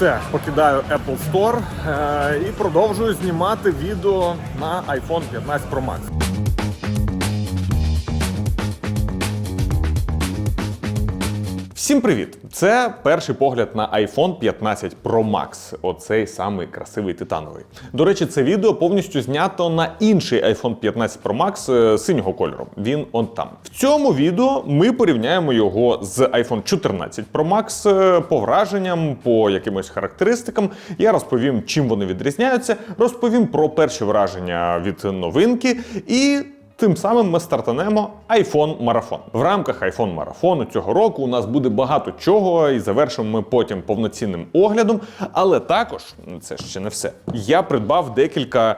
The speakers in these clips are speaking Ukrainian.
Все, покидаю Apple Store е, і продовжую знімати відео на iPhone 15 Pro Max. Всім привіт! Це перший погляд на iPhone 15 Pro Max. Оцей самий красивий титановий. До речі, це відео повністю знято на інший iPhone 15 Pro Max е, синього кольору. Він он там. В цьому відео ми порівняємо його з iPhone 14 Pro Max е, по враженням, по якимось характеристикам. Я розповім, чим вони відрізняються, розповім про перші враження від новинки і. Тим самим ми стартанемо iPhone марафон. В рамках iPhone марафону цього року у нас буде багато чого, і завершимо ми потім повноцінним оглядом. Але також це ще не все. Я придбав декілька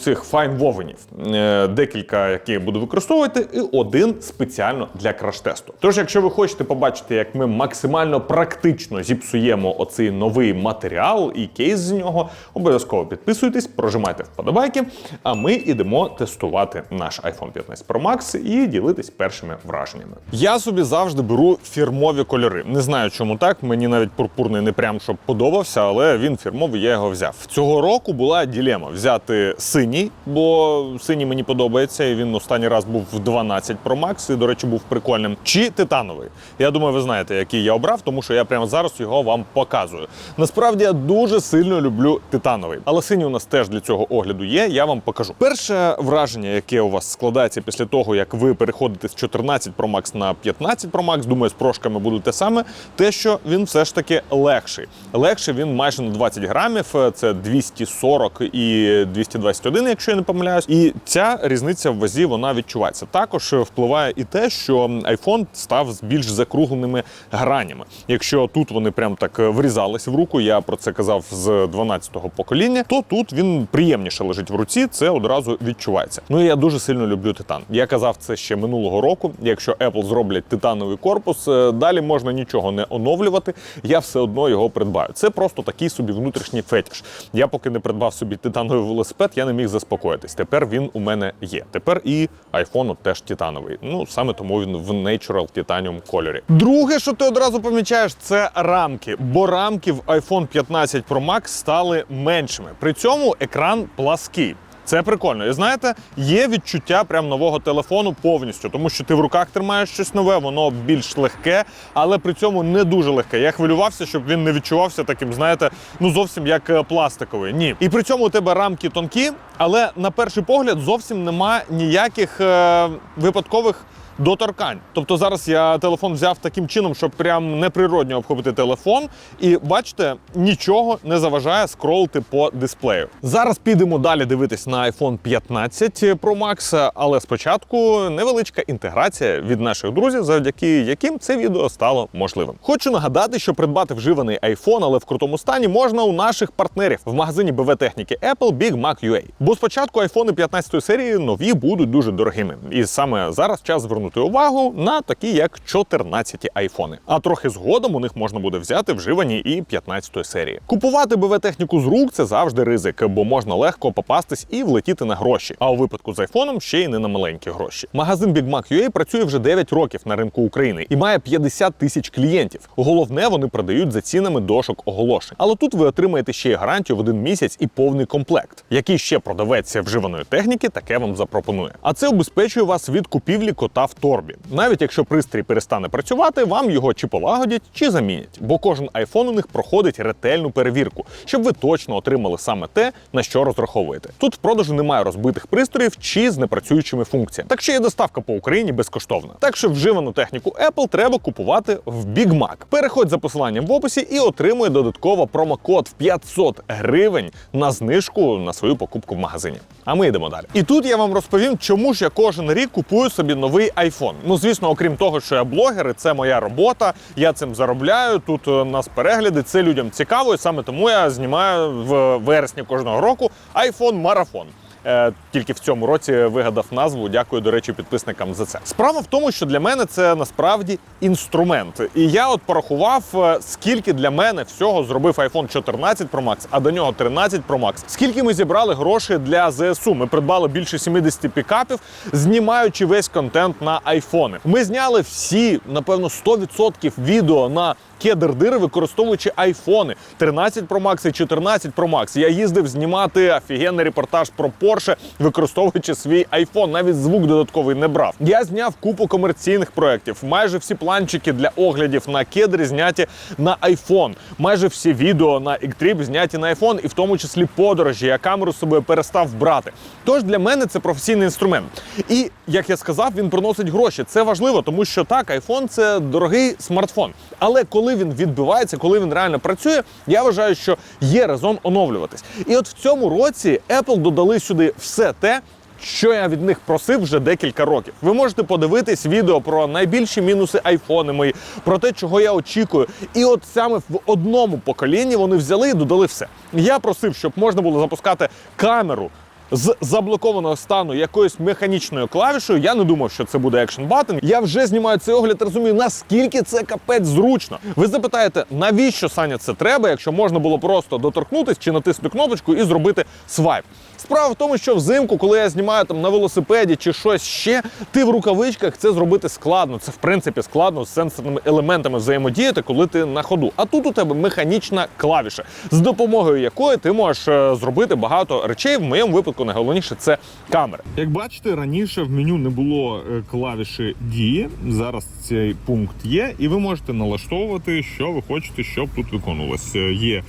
цих файн-вовенів, Е, декілька, які я буду використовувати, і один спеціально для краш-тесту. Тож, якщо ви хочете побачити, як ми максимально практично зіпсуємо оцей новий матеріал і кейс з нього, обов'язково підписуйтесь, прожимайте вподобайки. А ми йдемо тестувати наш iPhone 15 Pro Max і ділитись першими враженнями. Я собі завжди беру фірмові кольори. Не знаю, чому так. Мені навіть пурпурний не прям щоб подобався, але він фірмовий, я його взяв. Цього року була ділема взяти синій, бо синій мені подобається, і він останній раз був в 12 Pro Max, і, до речі, був прикольним. Чи титановий. Я думаю, ви знаєте, який я обрав, тому що я прямо зараз його вам показую. Насправді я дуже сильно люблю титановий, але синій у нас теж для цього огляду є. Я вам покажу. Перше враження, яке у вас складається після того, як ви переходите з 14 Pro Max на 15 Pro Max, думаю, з прошками буде те саме. Те, що він все ж таки легший. Легший він майже на 20 грамів. Це 240 і 221, якщо я не помиляюсь. І ця різниця в вазі вона відчувається. Також впливає і те, що iPhone став з більш закругленими гранями. Якщо тут вони прям так врізались в руку, я про це казав з 12-го покоління, то тут він приємніше лежить в руці. Це одразу відчувається. Ну і я дуже сильно люблю титан. Я казав це ще минулого року. Якщо Apple зроблять титановий корпус, е, далі можна нічого не оновлювати. Я все одно його придбаю. Це просто такий собі внутрішній фетіш. Я поки не придбав собі титановий велосипед, я не міг заспокоїтись. Тепер він у мене є. Тепер і iPhone теж титановий. Ну саме тому він в Natural Titanium кольорі. Друге, що ти одразу помічаєш, це рамки. Бо рамки в iPhone 15 Pro Max стали меншими. При цьому екран плаский. Це прикольно. І знаєте, є відчуття прям нового телефону повністю, тому що ти в руках тримаєш щось нове, воно більш легке, але при цьому не дуже легке. Я хвилювався, щоб він не відчувався таким, знаєте, ну зовсім як е, пластиковий. Ні. І при цьому у тебе рамки тонкі, але на перший погляд зовсім нема ніяких е, випадкових. Доторкань. Тобто зараз я телефон взяв таким чином, щоб прям неприродньо обхопити телефон, і бачите, нічого не заважає скролити по дисплею. Зараз підемо далі дивитись на iPhone 15 Pro Max, але спочатку невеличка інтеграція від наших друзів, завдяки яким це відео стало можливим. Хочу нагадати, що придбати вживаний iPhone, але в крутому стані можна у наших партнерів в магазині БВ техніки Apple Big Mac UA. Бо спочатку iPhone 15 серії нові будуть дуже дорогими, і саме зараз час звернути увагу на такі, як 14 айфони. А трохи згодом у них можна буде взяти вживані і 15 серії. Купувати БВ техніку з рук це завжди ризик, бо можна легко попастись і влетіти на гроші. А у випадку з айфоном ще й не на маленькі гроші. Магазин Big Mac UA працює вже 9 років на ринку України і має 50 тисяч клієнтів. Головне, вони продають за цінами дошок оголошень. Але тут ви отримаєте ще й гарантію в один місяць і повний комплект. Який ще продавець вживаної техніки, таке вам запропонує. А це обезпечує вас від купівлі кота в торбі. Навіть якщо пристрій перестане працювати, вам його чи полагодять, чи замінять. Бо кожен айфон у них проходить ретельну перевірку, щоб ви точно отримали саме те, на що розраховуєте. Тут в продажу немає розбитих пристроїв чи з непрацюючими функціями. Так ще є доставка по Україні безкоштовна. Так що вживану техніку Apple треба купувати в Big Mac. Переходь за посиланням в описі і отримуй додатково промокод в 500 гривень на знижку на свою покупку в магазині. А ми йдемо далі. І тут я вам розповім, чому ж я кожен рік купую собі новий iPhone. Ну, звісно, окрім того, що я блогер, і це моя робота. Я цим заробляю. Тут е, у нас перегляди, це людям цікаво, і саме тому я знімаю в вересні кожного року iPhone марафон. Е, тільки в цьому році вигадав назву. Дякую, до речі, підписникам за це. Справа в тому, що для мене це насправді інструмент. І я от порахував, е, скільки для мене всього зробив iPhone 14 Pro Max, а до нього 13 Pro Max. Скільки ми зібрали грошей для ЗСУ? Ми придбали більше 70 пікапів, знімаючи весь контент на айфони. Ми зняли всі, напевно, 100% відео на кедр-дири, використовуючи айфони 13 Pro Max і 14 Pro Max. Я їздив знімати офігенний репортаж про Porsche, використовуючи свій iPhone. Навіть звук додатковий не брав. Я зняв купу комерційних проєктів. Майже всі планчики для оглядів на кедрі зняті на iPhone. Майже всі відео на X-Trip зняті на iPhone, і в тому числі подорожі. Я камеру собою перестав брати. Тож для мене це професійний інструмент. І як я сказав, він приносить гроші. Це важливо, тому що так, iPhone – це дорогий смартфон. Але коли він відбивається, коли він реально працює, я вважаю, що є резон оновлюватись. І от в цьому році Apple додали сюди все те. Що я від них просив вже декілька років. Ви можете подивитись відео про найбільші мінуси айфони мої, про те, чого я очікую. І от саме в одному поколінні вони взяли і додали все. Я просив, щоб можна було запускати камеру з заблокованого стану якоюсь механічною клавішою. Я не думав, що це буде екшн батон. Я вже знімаю цей огляд, розумію, наскільки це капець зручно. Ви запитаєте, навіщо Саня це треба, якщо можна було просто доторкнутись чи натиснути кнопочку і зробити свайп. Справа в тому, що взимку, коли я знімаю там на велосипеді чи щось ще, ти в рукавичках це зробити складно. Це в принципі складно з сенсорними елементами взаємодіяти, коли ти на ходу. А тут у тебе механічна клавіша, з допомогою якої ти можеш е, зробити багато речей. В моєму випадку найголовніше це камера. Як бачите, раніше в меню не було е, клавіші дії. Зараз цей пункт є, і ви можете налаштовувати, що ви хочете, щоб тут виконувалось. Е, Є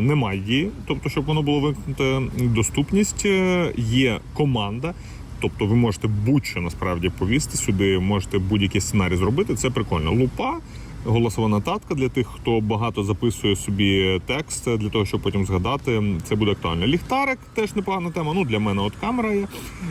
немає дії, тобто, щоб воно було вимкнуте. Доступність е, є команда. Тобто ви можете будь-що насправді повісти сюди, можете будь-який сценарій зробити. Це прикольно. Лупа, голосова нотатка для тих, хто багато записує собі текст для того, щоб потім згадати. Це буде актуально. Ліхтарик теж непогана тема. Ну для мене от камера є.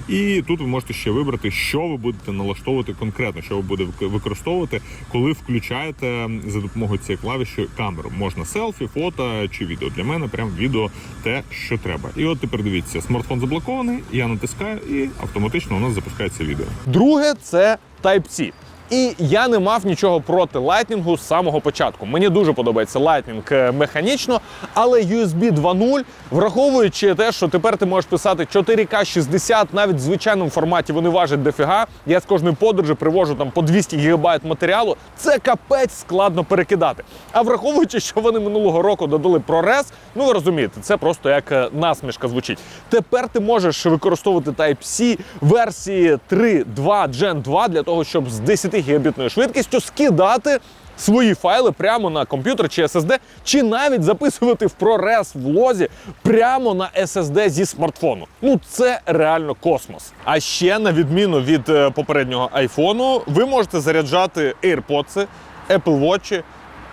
І тут ви можете ще вибрати, що ви будете налаштовувати конкретно, що ви будете використовувати, коли включаєте за допомогою цієї клавіші камеру. Можна селфі, фото чи відео. Для мене прям відео те, що треба. І от тепер дивіться, смартфон заблокований. Я натискаю і автоматично у нас запускається відео. Друге це Type-C. І я не мав нічого проти Lightning з самого початку. Мені дуже подобається Lightning е, механічно, але USB 2.0, враховуючи те, що тепер ти можеш писати 4К 60, навіть в звичайному форматі вони важать дофіга. Я з кожної подорожі привожу там по 200 ГБ матеріалу. Це капець складно перекидати. А враховуючи, що вони минулого року додали ProRes, ну ви розумієте, це просто як е, насмішка звучить. Тепер ти можеш використовувати Type-C версії 3.2 Gen 2 для того, щоб з 10 гігабітною швидкістю скидати свої файли прямо на комп'ютер чи SSD, чи навіть записувати в ProRes в лозі прямо на SSD зі смартфону. Ну це реально космос. А ще на відміну від е, попереднього айфону, ви можете заряджати AirPods, Apple Watch,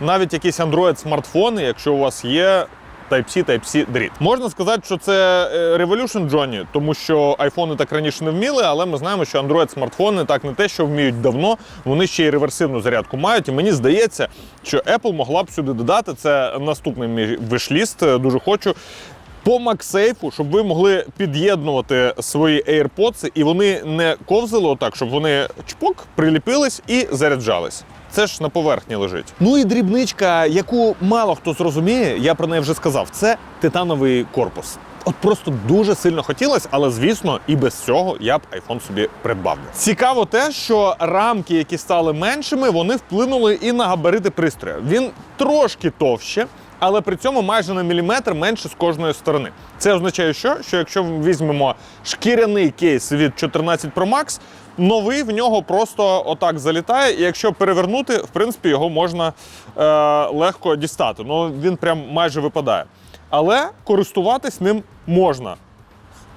навіть якісь Android смартфони, якщо у вас є Type-C, Type-C дріт. Можна сказати, що це е, Revolution Johnny, тому що айфони так раніше не вміли, але ми знаємо, що Android смартфони так не те, що вміють давно, вони ще й реверсивну зарядку мають. І мені здається, що Apple могла б сюди додати. Це наступний мій вишліст. Дуже хочу. По MagSafe, щоб ви могли під'єднувати свої AirPods, і вони не ковзали отак, щоб вони чпок приліпились і заряджались. Це ж на поверхні лежить. Ну і дрібничка, яку мало хто зрозуміє, я про неї вже сказав. Це титановий корпус. От просто дуже сильно хотілося, але звісно, і без цього я б iPhone собі придбав. Цікаво те, що рамки, які стали меншими, вони вплинули і на габарити пристрою. Він трошки товще. Але при цьому майже на міліметр менше з кожної сторони. Це означає, що, що якщо візьмемо шкіряний кейс від 14 Pro Max, новий в нього просто отак залітає, і якщо перевернути, в принципі, його можна е, легко дістати. Ну він прям майже випадає. Але користуватись ним можна.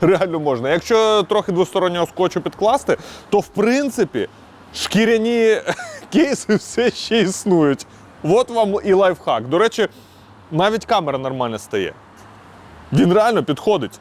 Реально можна. Якщо трохи двостороннього скотчу підкласти, то в принципі шкіряні кейси все ще існують. От вам і лайфхак. До речі, навіть камера нормально стає. Він реально підходить.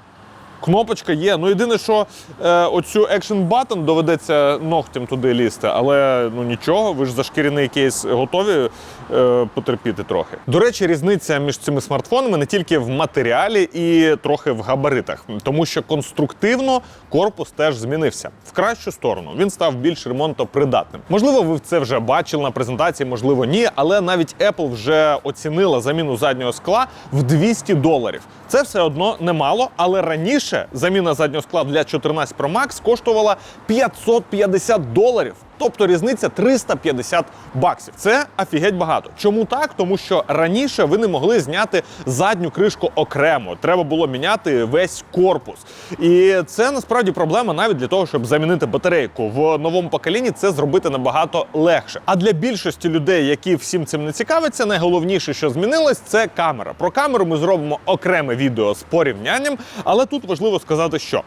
Кнопочка є. Ну єдине, що е, оцю Action Button доведеться ногтем туди лізти, але ну нічого, ви ж за шкіряний кейс готові е, потерпіти трохи. До речі, різниця між цими смартфонами не тільки в матеріалі і трохи в габаритах, тому що конструктивно корпус теж змінився в кращу сторону. Він став більш ремонтопридатним. Можливо, ви це вже бачили на презентації, можливо, ні, але навіть Apple вже оцінила заміну заднього скла в 200 доларів. Це все одно немало, але раніше заміна заднього скла для 14 Pro Max коштувала 550 доларів. Тобто різниця 350 баксів. Це офігеть багато. Чому так? Тому що раніше ви не могли зняти задню кришку окремо. Треба було міняти весь корпус. І це насправді проблема навіть для того, щоб замінити батарейку. В новому поколінні це зробити набагато легше. А для більшості людей, які всім цим не цікавляться, найголовніше, що змінилось, це камера. Про камеру ми зробимо окреме відео з порівнянням, але тут важливо сказати, що.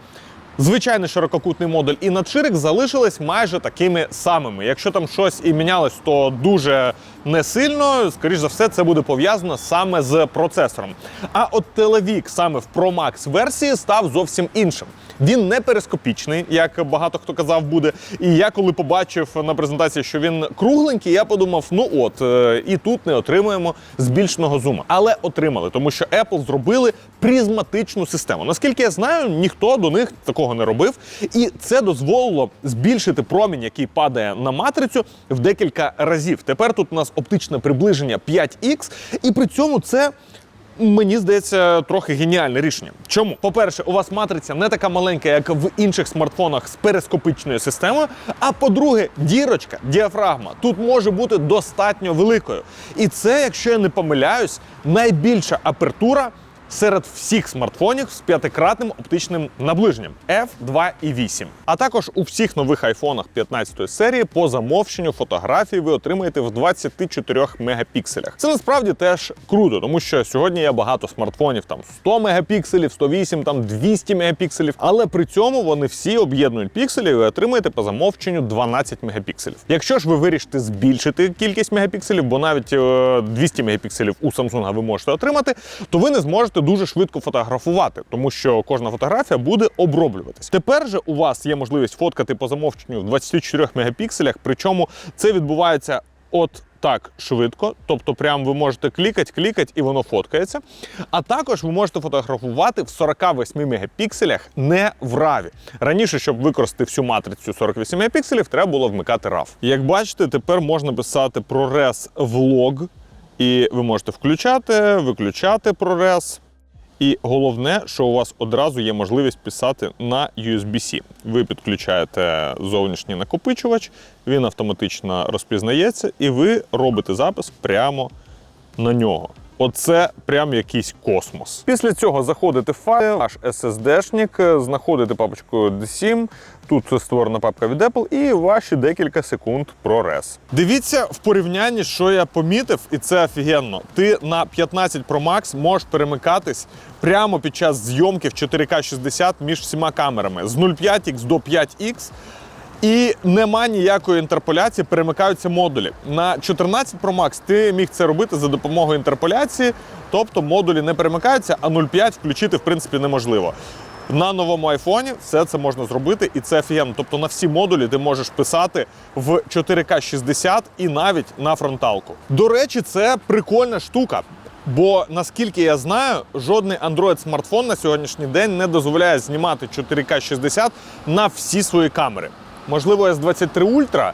Звичайний ширококутний модуль і надширик залишились майже такими самими. Якщо там щось і мінялось, то дуже не сильно. Скоріш за все, це буде пов'язано саме з процесором. А от телевік саме в Pro Max версії став зовсім іншим. Він не перископічний, як багато хто казав буде. І я коли побачив на презентації, що він кругленький, я подумав: ну от е, і тут не отримуємо збільшеного зума. Але отримали, тому що Apple зробили призматичну систему. Наскільки я знаю, ніхто до них такого не робив, і це дозволило збільшити промінь, який падає на матрицю, в декілька разів. Тепер тут у нас оптичне приближення 5X, і при цьому це. Мені здається, трохи геніальне рішення. Чому? По-перше, у вас матриця не така маленька, як в інших смартфонах з перископичною системою. А по-друге, дірочка, діафрагма тут може бути достатньо великою. І це, якщо я не помиляюсь, найбільша апертура серед всіх смартфонів з п'ятикратним оптичним наближенням F2.8. А також у всіх нових айфонах 15 серії по замовченню фотографії ви отримаєте в 24 мегапікселях. Це насправді теж круто, тому що сьогодні є багато смартфонів там 100 мегапікселів, 108, там 200 мегапікселів, але при цьому вони всі об'єднують пікселі і ви отримаєте по замовченню 12 мегапікселів. Якщо ж ви вирішите збільшити кількість мегапікселів, бо навіть е, 200 мегапікселів у Samsung ви можете отримати, то ви не зможете дуже швидко фотографувати, тому що кожна фотографія буде оброблюватись. Тепер же у вас є можливість фоткати по замовченню в 24 мегапікселях, причому це відбувається от. Так, швидко, тобто, прям ви можете клікати, клікати, і воно фоткається. А також ви можете фотографувати в 48 мегапікселях не в RAW. Раніше, щоб використати всю матрицю 48 мегапікселів, треба було вмикати RAW. Як бачите, тепер можна писати ProRes Vlog, і ви можете включати, виключати ProRes. І головне, що у вас одразу є можливість писати на USB-C. Ви підключаєте зовнішній накопичувач, він автоматично розпізнається, і ви робите запис прямо на нього. Оце прям якийсь космос. Після цього заходите в файл, ваш SSD-шник, знаходите папочку D7, тут створена папка від Apple і ваші декілька секунд ProRes. Дивіться в порівнянні, що я помітив, і це офігенно. Ти на 15 Pro Max можеш перемикатись прямо під час зйомки в 4К 60 між всіма камерами з 0,5X до 5X. І нема ніякої інтерполяції, перемикаються модулі. На 14 Pro Max ти міг це робити за допомогою інтерполяції, тобто модулі не перемикаються, а 0,5 включити в принципі неможливо. На новому айфоні все це можна зробити, і це офігенно. Тобто на всі модулі ти можеш писати в 4К 60 і навіть на фронталку. До речі, це прикольна штука. Бо наскільки я знаю, жодний Android смартфон на сьогоднішній день не дозволяє знімати 4К 60 на всі свої камери. Можливо, S23 Ultra,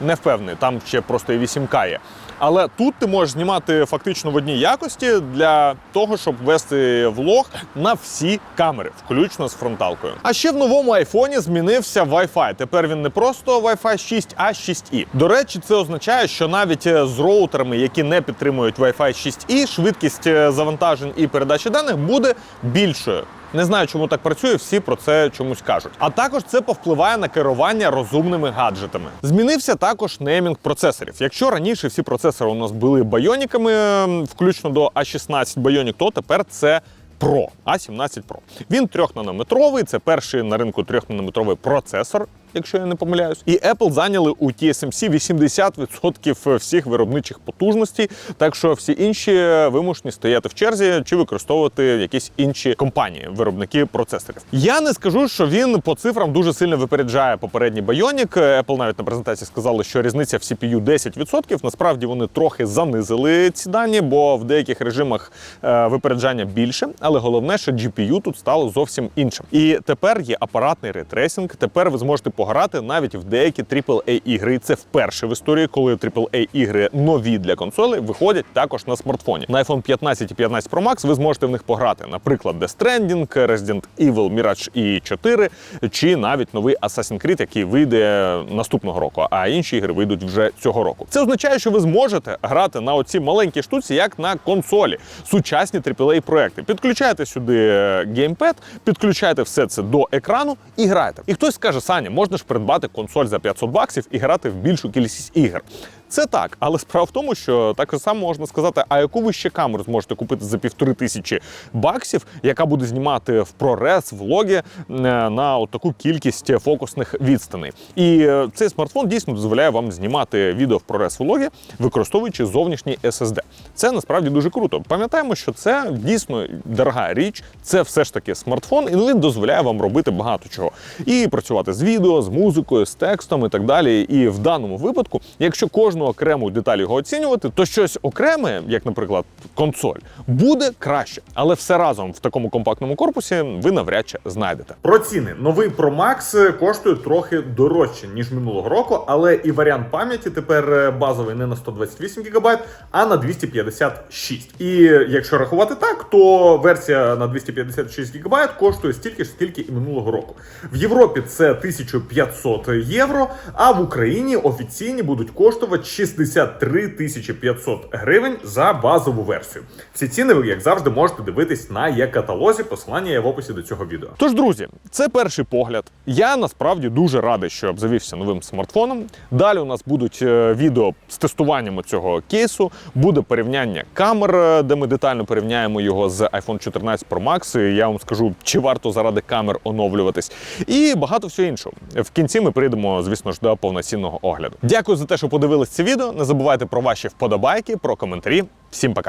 не впевнений, там ще просто і 8К є. Але тут ти можеш знімати фактично в одній якості для того, щоб вести влог на всі камери, включно з фронталкою. А ще в новому айфоні змінився Wi-Fi. Тепер він не просто Wi-Fi 6, а 6E. До речі, це означає, що навіть е, з роутерами, які не підтримують Wi-Fi 6E, швидкість е, завантажень і передачі даних буде більшою. Не знаю, чому так працює, всі про це чомусь кажуть. А також це повпливає на керування розумними гаджетами. Змінився також неймінг процесорів. Якщо раніше всі процесори у нас були байоніками, ем, включно до A16 байонік, то тепер це Pro, A17 Pro. Він 3-нанометровий, це перший на ринку 3-нанометровий процесор. Якщо я не помиляюсь, і Apple зайняли у TSMC 80% всіх виробничих потужностей, так що всі інші вимушені стояти в черзі чи використовувати якісь інші компанії, виробники процесорів. Я не скажу, що він по цифрам дуже сильно випереджає попередній Bionic. Apple навіть на презентації сказали, що різниця в CPU 10%. Насправді вони трохи занизили ці дані, бо в деяких режимах е, випереджання більше. Але головне, що GPU тут стало зовсім іншим. І тепер є апаратний рейтрейсинг. Тепер ви зможете пограти навіть в деякі AAA ігри. І це вперше в історії, коли AAA ігри нові для консолей виходять також на смартфоні. На iPhone 15 і 15 Pro Max ви зможете в них пограти. Наприклад, Death Stranding, Resident Evil Mirage і 4, чи навіть новий Assassin's Creed, який вийде наступного року, а інші ігри вийдуть вже цього року. Це означає, що ви зможете грати на оці маленькі штуці, як на консолі, сучасні AAA проекти. Підключаєте сюди геймпед, підключаєте все це до екрану і граєте. І хтось скаже, Саня, можна ж придбати консоль за 500 баксів і грати в більшу кількість ігр. Це так, але справа в тому, що так само можна сказати, а яку ви ще камеру зможете купити за півтори тисячі баксів, яка буде знімати в ProRes, влоги е, на таку кількість фокусних відстаней. І е, цей смартфон дійсно дозволяє вам знімати відео в ProRes влоги, використовуючи зовнішній SSD. Це насправді дуже круто. Пам'ятаємо, що це дійсно дорога річ, це все ж таки смартфон, і він дозволяє вам робити багато чого. І працювати з відео, з музикою, з текстом і так далі. І в даному випадку, якщо кожну окрему деталь його оцінювати, то щось окреме, як, наприклад, консоль, буде краще, але все разом в такому компактному корпусі ви навряд чи знайдете. Про ціни новий Pro Max коштує трохи дорожче ніж минулого року, але і варіант пам'яті тепер е, базовий не на 128 ГБ, а на 256. І якщо рахувати так, то версія на 256 ГБ коштує стільки ж, скільки і минулого року. В Європі це 1500 євро, а в Україні офіційні будуть коштувати 63 500 гривень за базову версію. Всі ціни ви, як завжди, можете дивитись на є-каталозі. Посилання є в описі до цього відео. Тож, друзі, це перший погляд. Я насправді дуже радий, що обзавівся новим смартфоном. Далі у нас будуть е, відео з тестуванням цього кейсу, буде порівняння камер, е, де ми детально порівняємо його з iPhone 14 Pro Max. І я вам скажу, чи варто заради камер оновлюватись, і багато всього іншого. В кінці ми прийдемо, звісно ж, до повноцінного огляду. Дякую за те, що подивились це відео. Не забувайте про ваші вподобайки, про коментарі. Всім пока.